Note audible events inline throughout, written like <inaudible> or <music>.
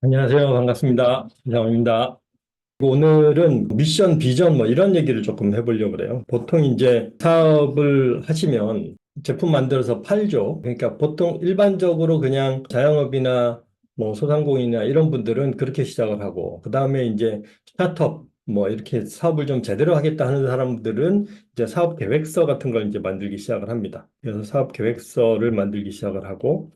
안녕하세요. 반갑습니다. 이상호입니다. 오늘은 미션, 비전 뭐 이런 얘기를 조금 해보려고 그래요. 보통 이제 사업을 하시면 제품 만들어서 팔죠. 그러니까 보통 일반적으로 그냥 자영업이나 뭐 소상공인이나 이런 분들은 그렇게 시작을 하고, 그 다음에 이제 스타트업 뭐 이렇게 사업을 좀 제대로 하겠다 하는 사람들은 이제 사업 계획서 같은 걸 이제 만들기 시작을 합니다. 그래서 사업 계획서를 만들기 시작을 하고,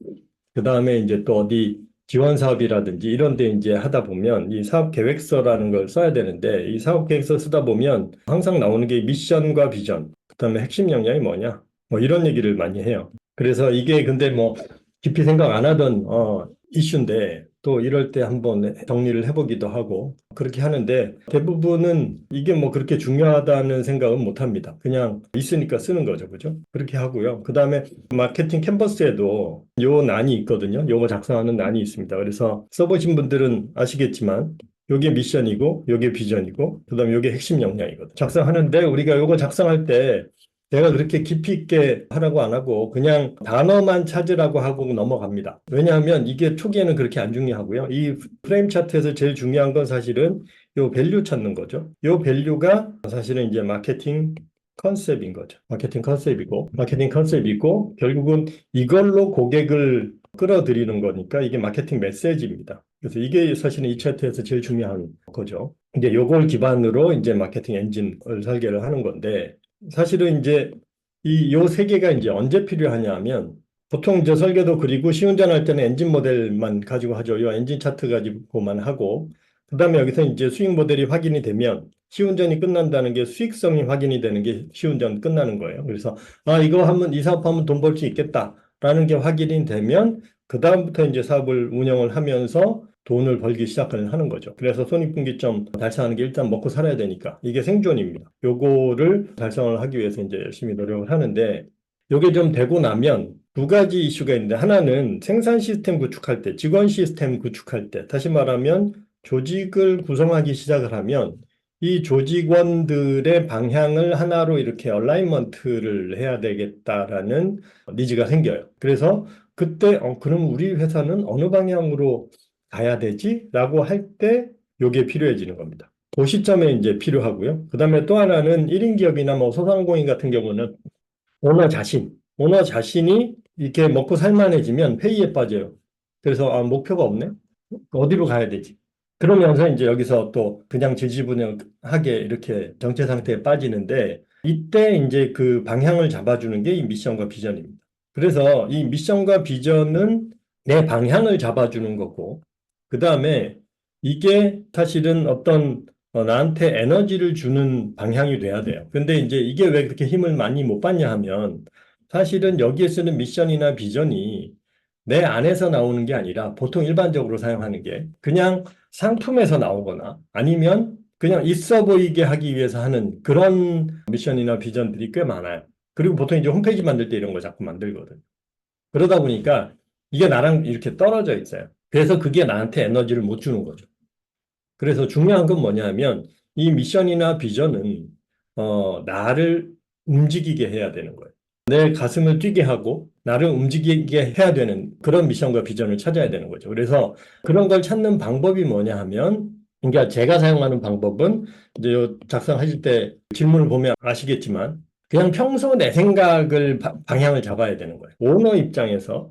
그 다음에 이제 또 어디 지원 사업이라든지 이런 데 이제 하다 보면 이 사업 계획서라는 걸 써야 되는데 이 사업 계획서 쓰다 보면 항상 나오는 게 미션과 비전, 그다음에 핵심 역량이 뭐냐? 뭐 이런 얘기를 많이 해요. 그래서 이게 근데 뭐 깊이 생각 안 하던 어 이슈인데 또 이럴 때 한번 정리를 해보기도 하고 그렇게 하는데 대부분은 이게 뭐 그렇게 중요하다는 생각은 못 합니다. 그냥 있으니까 쓰는 거죠. 그죠? 그렇게 하고요. 그 다음에 마케팅 캔버스에도 요 난이 있거든요. 요거 작성하는 난이 있습니다. 그래서 써보신 분들은 아시겠지만 요게 미션이고 요게 비전이고 그다음에 요게 핵심 역량이거든요. 작성하는데 우리가 요거 작성할 때 내가 그렇게 깊이 있게 하라고 안 하고 그냥 단어만 찾으라고 하고 넘어갑니다. 왜냐하면 이게 초기에는 그렇게 안 중요하고요. 이 프레임 차트에서 제일 중요한 건 사실은 요 밸류 찾는 거죠. 요 밸류가 사실은 이제 마케팅 컨셉인 거죠. 마케팅 컨셉이고 마케팅 컨셉이고 결국은 이걸로 고객을 끌어들이는 거니까 이게 마케팅 메시지입니다. 그래서 이게 사실은 이 차트에서 제일 중요한 거죠. 이제 요걸 기반으로 이제 마케팅 엔진을 설계를 하는 건데 사실은 이제 이 요 세 개가 이제 언제 필요하냐면 보통 이제 설계도 그리고 시운전할 때는 엔진 모델만 가지고 하죠. 이 엔진 차트 가지고만 하고 그다음에 여기서 이제 수익 모델이 확인이 되면 시운전이 끝난다는 게 수익성이 확인이 되는 게 시운전 끝나는 거예요. 그래서 아 이거 하면 이 사업 하면 돈 벌 수 있겠다라는 게 확인이 되면 그 다음부터 이제 사업을 운영을 하면서 돈을 벌기 시작을 하는 거죠. 그래서 손익분기점 달성하는 게 일단 먹고 살아야 되니까 이게 생존입니다. 요거를 달성을 하기 위해서 이제 열심히 노력을 하는데 요게 좀 되고 나면 두 가지 이슈가 있는데 하나는 생산 시스템 구축할 때, 직원 시스템 구축할 때, 다시 말하면 조직을 구성하기 시작을 하면 이 조직원들의 방향을 하나로 이렇게 얼라이먼트를 해야 되겠다라는 니즈가 생겨요. 그래서 그때 어, 그럼 우리 회사는 어느 방향으로 가야 되지? 라고 할 때 요게 필요해지는 겁니다. 그 시점에 이제 필요하고요. 그 다음에 또 하나는 1인 기업이나 뭐 소상공인 같은 경우는 오너 자신, 오너 자신이 이렇게 먹고 살만해지면 회의에 빠져요. 그래서 아, 목표가 없네? 어디로 가야 되지? 그러면서 이제 여기서 또 그냥 지지부진하게 이렇게 정체 상태에 빠지는데 이때 이제 그 방향을 잡아주는 게 이 미션과 비전입니다. 그래서 이 미션과 비전은 내 방향을 잡아주는 거고 그 다음에 이게 사실은 어떤 어, 나한테 에너지를 주는 방향이 돼야 돼요. 근데 이제 이게 왜 그렇게 힘을 많이 못 받냐 하면 사실은 여기에 쓰는 미션이나 비전이 내 안에서 나오는 게 아니라 보통 일반적으로 사용하는 게 그냥 상품에서 나오거나 아니면 그냥 있어 보이게 하기 위해서 하는 그런 미션이나 비전들이 꽤 많아요. 그리고 보통 이제 홈페이지 만들 때 이런 거 자꾸 만들거든. 그러다 보니까 이게 나랑 이렇게 떨어져 있어요. 그래서 그게 나한테 에너지를 못 주는 거죠. 그래서 중요한 건 뭐냐면 이 미션이나 비전은 어, 나를 움직이게 해야 되는 거예요. 내 가슴을 뛰게 하고 나를 움직이게 해야 되는 그런 미션과 비전을 찾아야 되는 거죠. 그래서 그런 걸 찾는 방법이 뭐냐 하면 그러니까 제가 사용하는 방법은 이제 요 작성하실 때 질문을 보면 아시겠지만 그냥 평소 내 생각을 바- 방향을 잡아야 되는 거예요. 오너 입장에서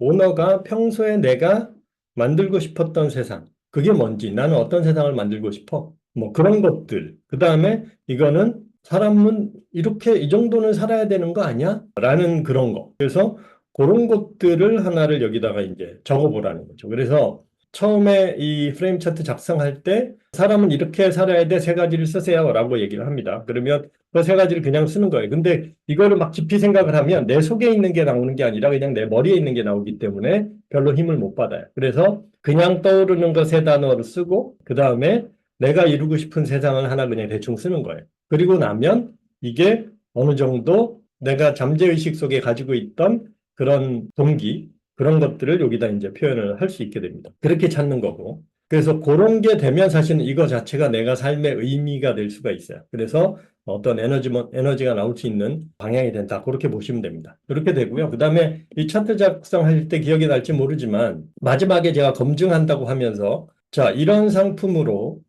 오너가 평소에 내가 만들고 싶었던 세상, 그게 뭔지, 나는 어떤 세상을 만들고 싶어? 뭐 그런 것들. 그 다음에 이거는 사람은 이렇게 이 정도는 살아야 되는 거 아니야? 라는 그런 거. 그래서 그런 것들을 하나를 여기다가 이제 적어보라는 거죠. 그래서 처음에 이 프레임 차트 작성할 때 사람은 이렇게 살아야 돼 세 가지를 쓰세요 라고 얘기를 합니다. 그러면 그 세 가지를 그냥 쓰는 거예요. 근데 이거를 막 깊이 생각을 하면 내 속에 있는 게 나오는 게 아니라 그냥 내 머리에 있는 게 나오기 때문에 별로 힘을 못 받아요. 그래서 그냥 떠오르는 거 세 단어를 쓰고 그 다음에 내가 이루고 싶은 세상을 하나 그냥 대충 쓰는 거예요. 그리고 나면 이게 어느 정도 내가 잠재의식 속에 가지고 있던 그런 동기, 그런 것들을 여기다 이제 표현을 할 수 있게 됩니다. 그렇게 찾는 거고. 그래서 그런 게 되면 사실은 이거 자체가 내가 삶의 의미가 될 수가 있어요. 그래서 어떤 에너지, 에너지가 나올 수 있는 방향이 된다. 그렇게 보시면 됩니다. 그렇게 되고요. 그 다음에 이 차트 작성할 때 기억이 날지 모르지만 마지막에 제가 검증한다고 하면서 자, 이런 상품으로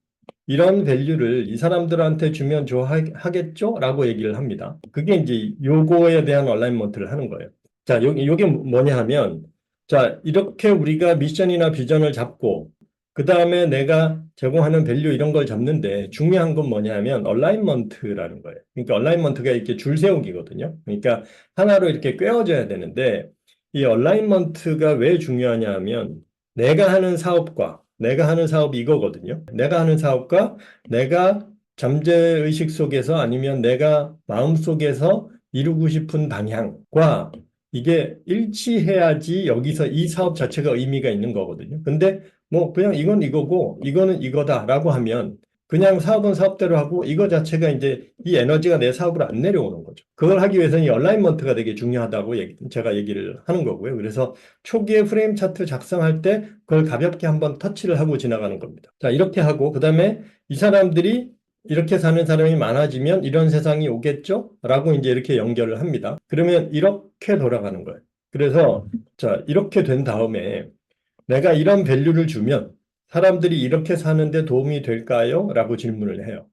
이런 밸류를 이 사람들한테 주면 좋아하겠죠? 라고 얘기를 합니다. 그게 이제 요거에 대한 얼라이먼트를 하는 거예요. 자, 요, 요게 뭐냐 하면 자, 이렇게 우리가 미션이나 비전을 잡고 그 다음에 내가 제공하는 밸류 이런 걸 잡는데 중요한 건 뭐냐면 얼라이먼트라는 거예요. 그러니까 얼라이먼트가 이렇게 줄 세우기거든요. 그러니까 하나로 이렇게 꿰어져야 되는데 이 얼라이먼트가 왜 중요하냐 하면 내가 하는 사업과 내가 하는 사업이 이거거든요. 내가 하는 사업과 내가 잠재의식 속에서 아니면 내가 마음속에서 이루고 싶은 방향과 이게 일치해야지 여기서 이 사업 자체가 의미가 있는 거거든요. 근데 뭐 그냥 이건 이거고 이거는 이거다라고 하면 그냥 사업은 사업대로 하고 이거 자체가 이제 이 에너지가 내 사업으로 안 내려오는 거죠. 그걸 하기 위해서는 이 얼라이먼트가 되게 중요하다고 얘기, 제가 얘기를 하는 거고요. 그래서 초기에 프레임 차트 작성할 때 그걸 가볍게 한번 터치를 하고 지나가는 겁니다. 자, 이렇게 하고 그 다음에 이 사람들이 이렇게 사는 사람이 많아지면 이런 세상이 오겠죠? 라고 이제 이렇게 연결을 합니다. 그러면 이렇게 돌아가는 거예요. 그래서 자, 이렇게 된 다음에 내가 이런 밸류를 주면 사람들이 이렇게 사는데 도움이 될까요? 라고 질문을 해요.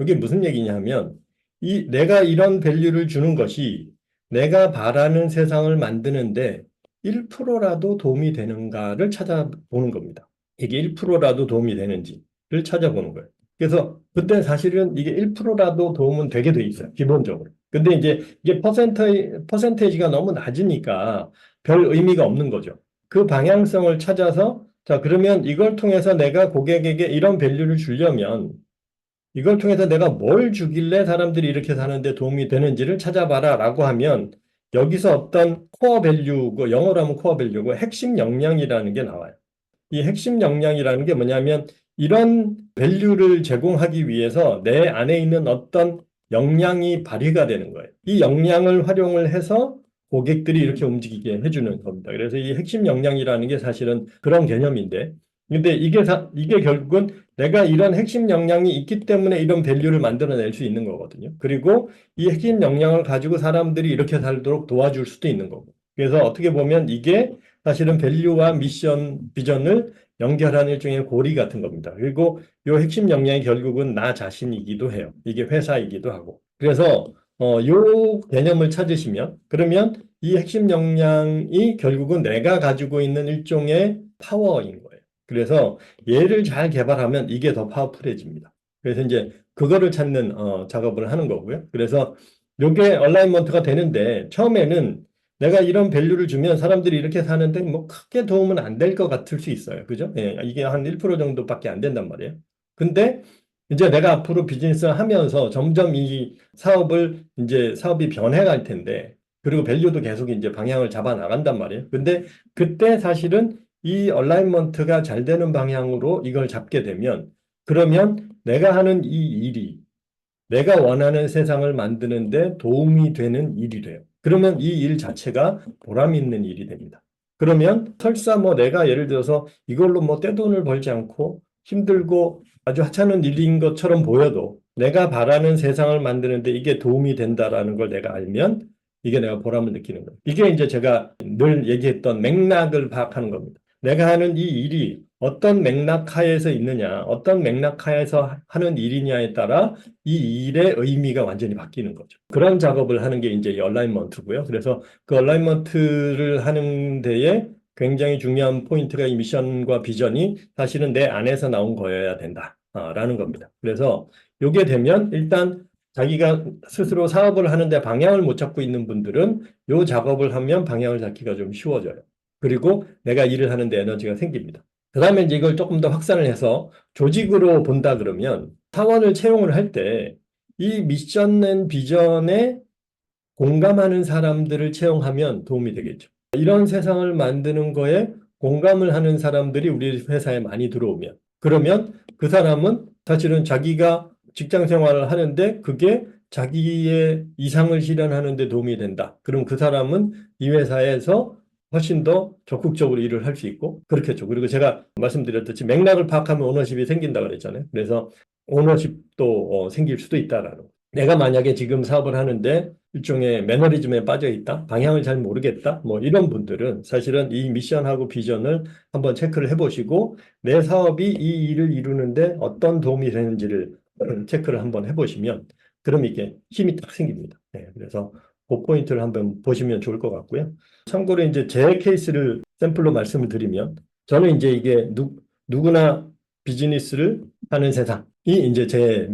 이게 무슨 얘기냐 하면 이 내가 이런 밸류를 주는 것이 내가 바라는 세상을 만드는데 1%라도 도움이 되는가를 찾아보는 겁니다. 이게 1%라도 도움이 되는지를 찾아보는 거예요. 그래서 그때 사실은 이게 1%라도 도움은 되게 돼 있어요. 기본적으로. 근데 이제 이게 퍼센트, 퍼센테이지가 너무 낮으니까 별 의미가 없는 거죠. 그 방향성을 찾아서 자, 그러면 이걸 통해서 내가 고객에게 이런 밸류를 주려면 이걸 통해서 내가 뭘 주길래 사람들이 이렇게 사는데 도움이 되는지를 찾아봐라 라고 하면 여기서 어떤 코어 밸류고 영어로 하면 코어 밸류고 핵심 역량이라는 게 나와요. 이 핵심 역량이라는 게 뭐냐면 이런 밸류를 제공하기 위해서 내 안에 있는 어떤 역량이 발휘가 되는 거예요. 이 역량을 활용을 해서 고객들이 이렇게 움직이게 해주는 겁니다. 그래서 이 핵심 역량이라는 게 사실은 그런 개념인데, 근데 이게 사, 이게 결국은 내가 이런 핵심 역량이 있기 때문에 이런 밸류를 만들어낼 수 있는 거거든요. 그리고 이 핵심 역량을 가지고 사람들이 이렇게 살도록 도와줄 수도 있는 거고. 그래서 어떻게 보면 이게 사실은 밸류와 미션, 비전을 연결하는 일종의 고리 같은 겁니다. 그리고 이 핵심 역량이 결국은 나 자신이기도 해요. 이게 회사이기도 하고. 그래서 어, 요 개념을 찾으시면 그러면 이 핵심 역량이 결국은 내가 가지고 있는 일종의 파워인 거예요. 그래서 얘를 잘 개발하면 이게 더 파워풀해집니다. 그래서 이제 그거를 찾는 어, 작업을 하는 거고요. 그래서 요게 얼라이먼트가 되는데 처음에는 내가 이런 밸류를 주면 사람들이 이렇게 사는데 뭐 크게 도움은 안 될 것 같을 수 있어요. 그죠? 예, 이게 한 1% 정도밖에 안 된단 말이에요. 근데 이제 내가 앞으로 비즈니스를 하면서 점점 이 사업을 이제 사업이 변해갈 텐데 그리고 밸류도 계속 이제 방향을 잡아 나간단 말이에요. 근데 그때 사실은 이 얼라이먼트가 잘 되는 방향으로 이걸 잡게 되면 그러면 내가 하는 이 일이 내가 원하는 세상을 만드는데 도움이 되는 일이래요. 그러면 이 일 자체가 보람 있는 일이 됩니다. 그러면 설사 뭐 내가 예를 들어서 이걸로 뭐 떼돈을 벌지 않고 힘들고 아주 하찮은 일인 것처럼 보여도 내가 바라는 세상을 만드는데 이게 도움이 된다라는 걸 내가 알면 이게 내가 보람을 느끼는 거예요. 이게 이제 제가 늘 얘기했던 맥락을 파악하는 겁니다. 내가 하는 이 일이 어떤 맥락 하에서 있느냐, 어떤 맥락 하에서 하는 일이냐에 따라 이 일의 의미가 완전히 바뀌는 거죠. 그런 작업을 하는 게 이제 얼라이먼트고요. 그래서 그 얼라이먼트를 하는 데에 굉장히 중요한 포인트가 이 미션과 비전이 사실은 내 안에서 나온 거여야 된다라는 겁니다. 그래서 이게 되면 일단 자기가 스스로 사업을 하는데 방향을 못 잡고 있는 분들은 이 작업을 하면 방향을 잡기가 좀 쉬워져요. 그리고 내가 일을 하는데 에너지가 생깁니다. 그 다음에 이걸 조금 더 확산을 해서 조직으로 본다 그러면 사원을 채용을 할 때 이 미션 앤 비전에 공감하는 사람들을 채용하면 도움이 되겠죠. 이런 세상을 만드는 거에 공감을 하는 사람들이 우리 회사에 많이 들어오면 그러면 그 사람은 사실은 자기가 직장 생활을 하는데 그게 자기의 이상을 실현하는 데 도움이 된다. 그럼 그 사람은 이 회사에서 훨씬 더 적극적으로 일을 할 수 있고 그렇겠죠. 그리고 제가 말씀드렸듯이 맥락을 파악하면 오너십이 생긴다 그랬잖아요. 그래서 오너십도 어, 생길 수도 있다라는 거. 내가 만약에 지금 사업을 하는데 일종의 매너리즘에 빠져 있다, 방향을 잘 모르겠다, 뭐 이런 분들은 사실은 이 미션하고 비전을 한번 체크를 해보시고 내 사업이 이 일을 이루는데 어떤 도움이 되는지를 <clears throat> 체크를 한번 해보시면 그럼 이게 힘이 딱 생깁니다. 네, 그래서 그 포인트를 한번 보시면 좋을 것 같고요. 참고로 이제 제 케이스를 샘플로 말씀을 드리면 저는 이제 이게 누, 누구나 비즈니스를 하는 세상이 이제 제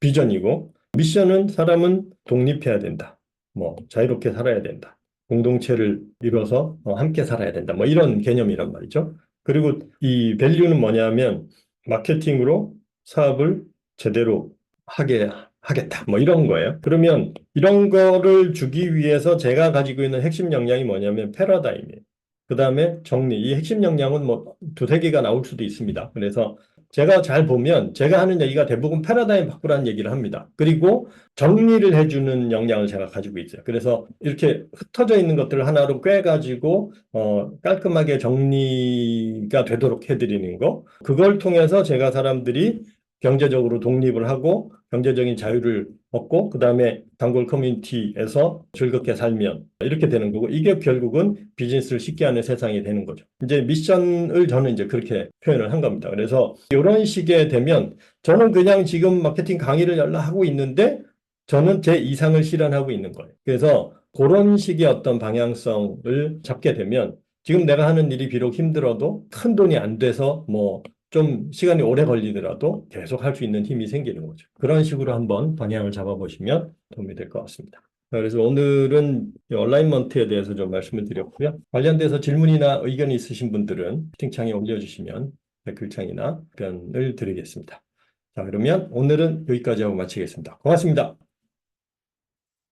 비전이고 미션은 사람은 독립해야 된다. 뭐 자유롭게 살아야 된다. 공동체를 이뤄서 어, 함께 살아야 된다. 뭐 이런 개념이란 말이죠. 그리고 이 밸류는 뭐냐면 마케팅으로 사업을 제대로 하게 하겠다. 뭐 이런 거예요. 그러면 이런 거를 주기 위해서 제가 가지고 있는 핵심 역량이 뭐냐면 패러다임이에요. 그 다음에 정리. 이 핵심 역량은 뭐 두세 개가 나올 수도 있습니다. 그래서 제가 잘 보면 제가 하는 얘기가 대부분 패러다임 바꾸라는 얘기를 합니다. 그리고 정리를 해주는 역량을 제가 가지고 있어요. 그래서 이렇게 흩어져 있는 것들을 하나로 꿰가지고 어, 깔끔하게 정리가 되도록 해드리는 거. 그걸 통해서 제가 사람들이 경제적으로 독립을 하고 경제적인 자유를 얻고 그 다음에 단골 커뮤니티에서 즐겁게 살면 이렇게 되는 거고 이게 결국은 비즈니스를 쉽게 하는 세상이 되는 거죠. 이제 미션을 저는 이제 그렇게 표현을 한 겁니다. 그래서 이런 식의 되면 저는 그냥 지금 마케팅 강의를 연락하고 있는데 저는 제 이상을 실현하고 있는 거예요. 그래서 그런 식의 어떤 방향성을 잡게 되면 지금 내가 하는 일이 비록 힘들어도 큰 돈이 안 돼서 뭐 좀 시간이 오래 걸리더라도 계속 할 수 있는 힘이 생기는 거죠. 그런 식으로 한번 방향을 잡아보시면 도움이 될 것 같습니다. 그래서 오늘은 이 얼라인먼트에 대해서 좀 말씀을 드렸고요. 관련돼서 질문이나 의견이 있으신 분들은 채팅창에 올려주시면 댓글창이나 답변을 드리겠습니다. 자, 그러면 오늘은 여기까지 하고 마치겠습니다. 고맙습니다.